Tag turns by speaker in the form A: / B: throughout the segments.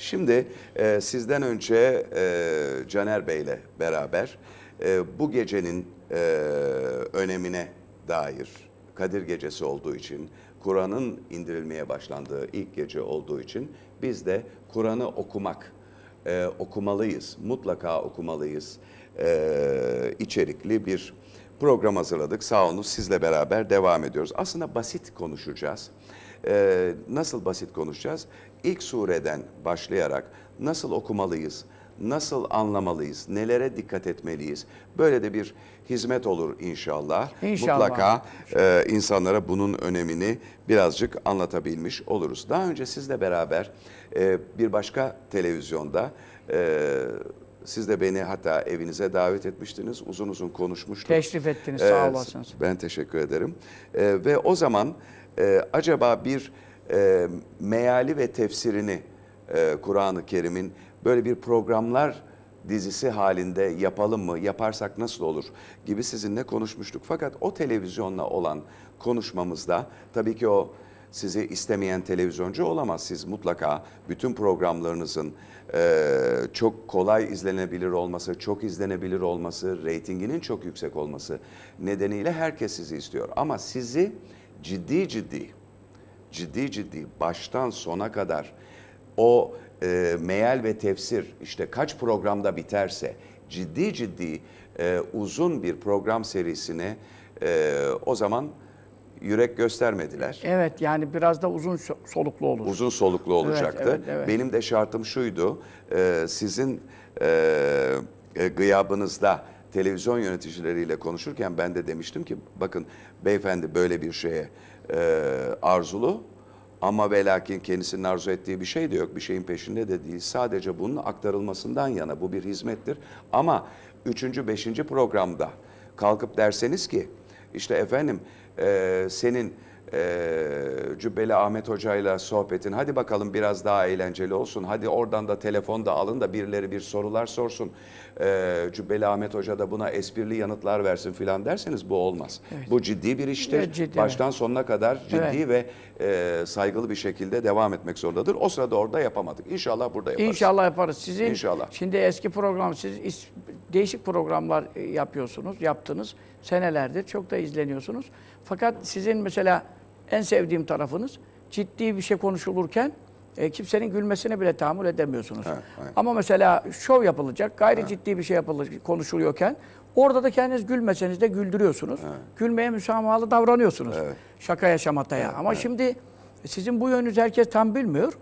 A: Şimdi e, sizden önce e, Caner Bey'le beraber e, bu gecenin e, önemine dair Kadir Gecesi olduğu için, Kur'an'ın indirilmeye başlandığı ilk gece olduğu için biz de Kur'an'ı okumak, e, okumalıyız, mutlaka okumalıyız e, içerikli bir program hazırladık. Sağ olun sizle beraber devam ediyoruz. Aslında basit konuşacağız. Ee, nasıl basit konuşacağız? İlk sureden başlayarak nasıl okumalıyız, nasıl anlamalıyız, nelere dikkat etmeliyiz? Böyle de bir hizmet olur inşallah.
B: İnşallah.
A: Mutlaka e, insanlara bunun önemini birazcık anlatabilmiş oluruz. Daha önce sizle beraber e, bir başka televizyonda e, siz de beni hatta evinize davet etmiştiniz. Uzun uzun konuşmuştuk.
B: Teşrif ettiniz, sağ
A: Ee,
B: olasınız.
A: Ben teşekkür ederim. Ee, ve o zaman e, acaba bir e, meali ve tefsirini e, Kur'an-ı Kerim'in böyle bir programlar dizisi halinde yapalım mı? Yaparsak nasıl olur? gibi sizinle konuşmuştuk. Fakat o televizyonla olan konuşmamızda tabii ki o sizi istemeyen televizyoncu olamaz. Siz mutlaka bütün programlarınızın e, çok kolay izlenebilir olması, çok izlenebilir olması, reytinginin çok yüksek olması nedeniyle herkes sizi istiyor. Ama sizi ciddi ciddi, ciddi ciddi baştan sona kadar o e, meal ve tefsir işte kaç programda biterse ciddi ciddi e, uzun bir program serisine e, o zaman yürek göstermediler.
B: Evet yani biraz da uzun so- soluklu olur.
A: Uzun soluklu olacaktı.
B: evet, evet.
A: Benim de şartım şuydu. e, sizin e, e, gıyabınızda televizyon yöneticileriyle konuşurken ben de demiştim ki bakın beyefendi böyle bir şeye e, arzulu ama ve lakin kendisinin arzu ettiği bir şey de yok. Bir şeyin peşinde de değil. Sadece bunun aktarılmasından yana bu bir hizmettir. Ama üçüncü, beşinci programda kalkıp derseniz ki işte efendim e, senin e, Cübbeli Ahmet Hoca'yla sohbetin hadi bakalım biraz daha eğlenceli olsun. Hadi oradan da telefon da alın da birileri bir sorular sorsun. E, Cübbeli Ahmet Hoca da buna esprili yanıtlar versin filan derseniz bu olmaz. Bu ciddi bir iştir.
B: Evet, ciddi,
A: Baştan sonuna kadar ciddi
B: Evet.
A: ve e, saygılı bir şekilde devam etmek zorundadır. O sırada orada yapamadık. İnşallah burada yaparız.
B: İnşallah yaparız. Sizin
A: İnşallah.
B: şimdi eski program siz is- değişik programlar e, yapıyorsunuz, yaptınız. Senelerdir çok da izleniyorsunuz. Fakat sizin mesela en sevdiğim tarafınız ciddi bir şey konuşulurken e, kimsenin gülmesine bile tahammül edemiyorsunuz.
A: Evet, evet.
B: Ama mesela şov yapılacak, gayri ciddi bir şey yapılacak, konuşuluyorken orada da kendiniz gülmeseniz de güldürüyorsunuz. Gülmeye müsamahalı davranıyorsunuz. Şakaya şamataya. Ama şimdi sizin bu yönünüz herkes tam bilmiyor.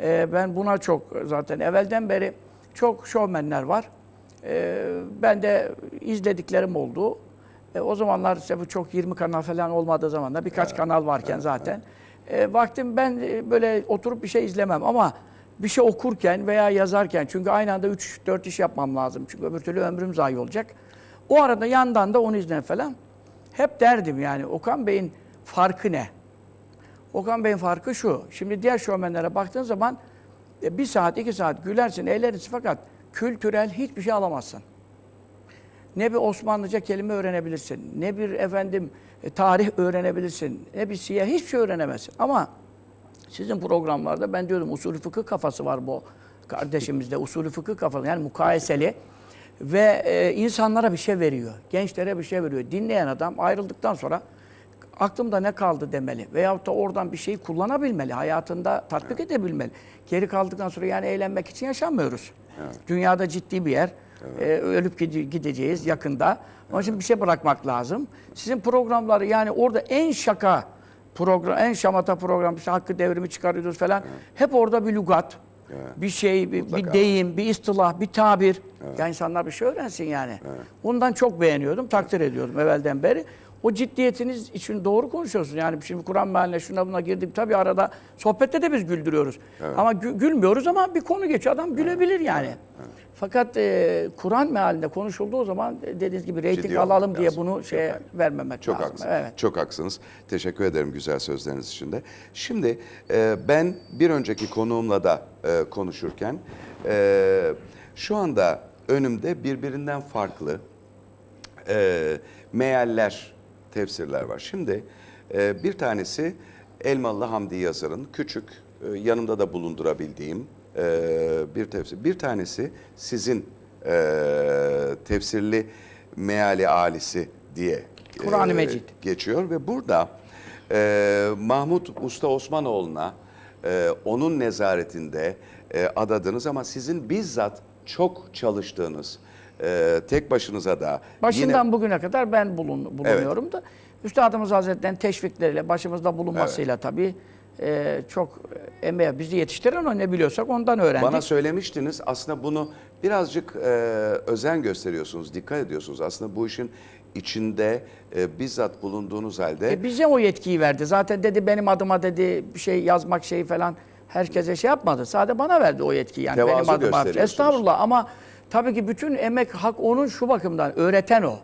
B: Ee, ben buna çok zaten evvelden beri çok şovmenler var. Ee, ben de izlediklerim oldu. E, o zamanlar işte bu çok 20 kanal falan olmadığı zamanlar birkaç kanal varken zaten. E, vaktim ben e, böyle oturup bir şey izlemem ama bir şey okurken veya yazarken çünkü aynı anda 3-4 iş yapmam lazım. Çünkü öbür türlü ömrüm zayi olacak. O arada yandan da onu izlerim falan. Hep derdim yani Okan Bey'in farkı ne? Okan Bey'in farkı şu. Şimdi diğer şovmenlere baktığın zaman e, bir saat, iki saat gülersin, eğlenirsin fakat kültürel hiçbir şey alamazsın. Ne bir Osmanlıca kelime öğrenebilirsin, ne bir efendim e, tarih öğrenebilirsin, ne bir siyah hiçbir şey öğrenemezsin. Ama sizin programlarda ben diyorum usulü fıkıh kafası var bu kardeşimizde. Usulü fıkıh kafası yani mukayeseli ve e, insanlara bir şey veriyor. Gençlere bir şey veriyor. Dinleyen adam ayrıldıktan sonra aklımda ne kaldı demeli. Veyahut da oradan bir şeyi kullanabilmeli. Hayatında tatbik edebilmeli. Geri kaldıktan sonra yani eğlenmek için yaşamıyoruz. Dünyada ciddi bir yer. Ee, ölüp gide- gideceğiz yakında. Onun için bir şey bırakmak lazım. Sizin programları yani orada en şaka program, en şamata program, işte hakkı devrimi çıkarıyoruz falan. Hep orada bir lügat, bir şey, bir, bir deyim, bir istilah, bir tabir. Ya insanlar bir şey öğrensin yani. Ondan çok beğeniyordum, takdir ediyordum evvelden beri. O ciddiyetiniz için doğru konuşuyorsunuz. Yani şimdi Kur'an mealine şuna buna girdik. Tabii arada sohbette de biz güldürüyoruz. Ama gü- gülmüyoruz ama bir konu geçiyor. Adam gülebilir yani. Fakat e, Kur'an mealinde konuşulduğu zaman dediğiniz gibi reyting alalım diye
A: lazım.
B: bunu şeye vermemek
A: Çok
B: lazım.
A: haklısınız.
B: Evet.
A: Çok haklısınız. Teşekkür ederim güzel sözleriniz için de. Şimdi e, ben bir önceki konuğumla da e, konuşurken e, şu anda önümde birbirinden farklı e, mealler, tefsirler var. Şimdi e, bir tanesi Elmalı Hamdi Yazır'ın küçük, e, yanımda da bulundurabildiğim e, bir tefsir. Bir tanesi sizin e, tefsirli meali alisi diye e,
B: Kur'an-ı Mecid.
A: geçiyor ve burada e, Mahmut Usta Osmanoğlu'na e, onun nezaretinde e, adadınız ama sizin bizzat çok çalıştığınız e, tek başınıza da
B: Başından
A: yine
B: bugüne kadar ben bulun, bulunuyorum da Üstadımız Hazretleri'nin teşvikleriyle, başımızda bulunmasıyla tabii e, çok emeğe bizi yetiştiren o ne biliyorsak ondan öğrendik.
A: bana söylemiştiniz aslında bunu birazcık e, özen gösteriyorsunuz, dikkat ediyorsunuz. Aslında bu işin içinde e, bizzat bulunduğunuz halde
B: E bize o yetkiyi verdi. Zaten dedi benim adıma dedi bir şey yazmak şeyi falan herkese şey yapmadı. Sadece bana verdi o yetkiyi yani
A: Tevazu
B: benim adıma. Estağfurullah ama tabii ki bütün emek hak onun şu bakımdan öğreten o.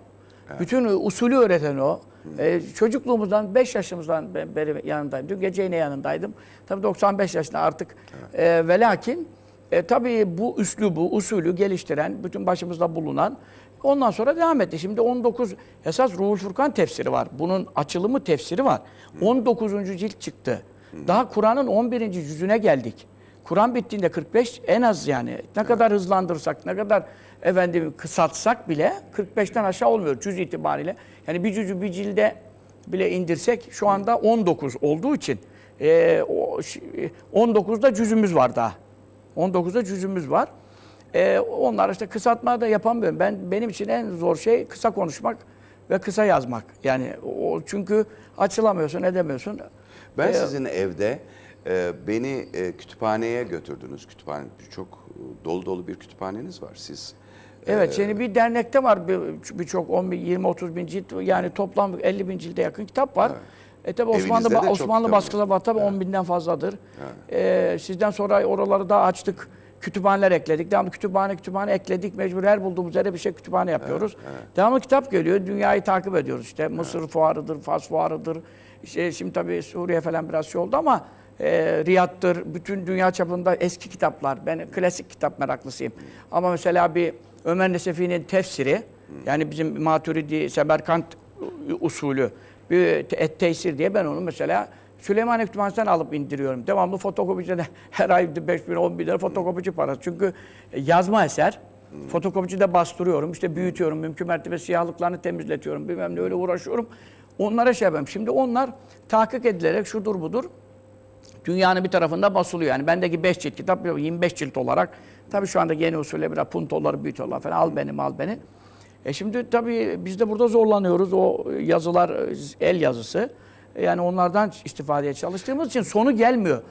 B: Bütün usulü öğreten o. E, çocukluğumuzdan 5 yaşımızdan beri yanındaydım. Dün gece yine yanındaydım. Tabii 95 yaşında artık. E, ve lakin e, tabii bu üslubu, usulü geliştiren, bütün başımızda bulunan Ondan sonra devam etti. Şimdi 19 esas Ruhul Furkan tefsiri var. Bunun açılımı tefsiri var. 19. cilt çıktı. Daha Kur'an'ın 11. yüzüne geldik. Kur'an bittiğinde 45 en az yani ne kadar hızlandırsak, ne kadar efendim kısaltsak bile 45'ten aşağı olmuyor cüz itibariyle. Yani bir cüzü bir cilde bile indirsek şu anda 19 olduğu için e, o, ş- e, 19'da cüzümüz var daha. 19'da cüzümüz var. Ee, onlar işte kısaltma da yapamıyorum. Ben benim için en zor şey kısa konuşmak ve kısa yazmak. Yani o çünkü açılamıyorsun, edemiyorsun.
A: Ben
B: Ee,
A: sizin evde e, beni e, kütüphaneye götürdünüz. Kütüphane çok e, dolu dolu bir kütüphaneniz var. Siz
B: Evet, şimdi bir dernekte var bir- birçok 10 bin, 20 30 bin cilt yani toplam 50 bin cilde yakın kitap var. E tabi Osmanlı
A: çok
B: Osmanlı baskıları var tabi 10 binden fazladır. Ee, sizden sonra oraları daha açtık. Kütüphaneler ekledik. Devamlı kütüphane kütüphane ekledik. Mecbur her bulduğumuz yere bir şey kütüphane yapıyoruz. Devamlı kitap geliyor. Dünyayı takip ediyoruz. İşte Mısır fuarıdır, Fas fuarıdır. İşte şimdi tabii Suriye falan biraz şey oldu ama e, Riyad'dır. Bütün dünya çapında eski kitaplar. Ben klasik kitap meraklısıyım. Ama mesela bir Ömer Nesefi'nin tefsiri yani bizim Maturidi, Semerkant usulü bir et tesir diye ben onu mesela Süleymaniye Kütüphanesi'nden alıp indiriyorum. Devamlı fotokopicide her ay 5 bin, 10 bin lira fotokopici parası. Çünkü yazma eser. Fotokopicide bastırıyorum, işte büyütüyorum, mümkün mertebe siyahlıklarını temizletiyorum, bilmem ne öyle uğraşıyorum. Onlara şey yapıyorum. Şimdi onlar tahkik edilerek şudur budur dünyanın bir tarafında basılıyor. Yani bendeki 5 cilt kitap 25 cilt olarak tabii şu anda yeni usulle biraz puntoları büyütüyorlar falan al benim al beni. E şimdi tabii biz de burada zorlanıyoruz. O yazılar el yazısı. Yani onlardan istifadeye çalıştığımız için sonu gelmiyor.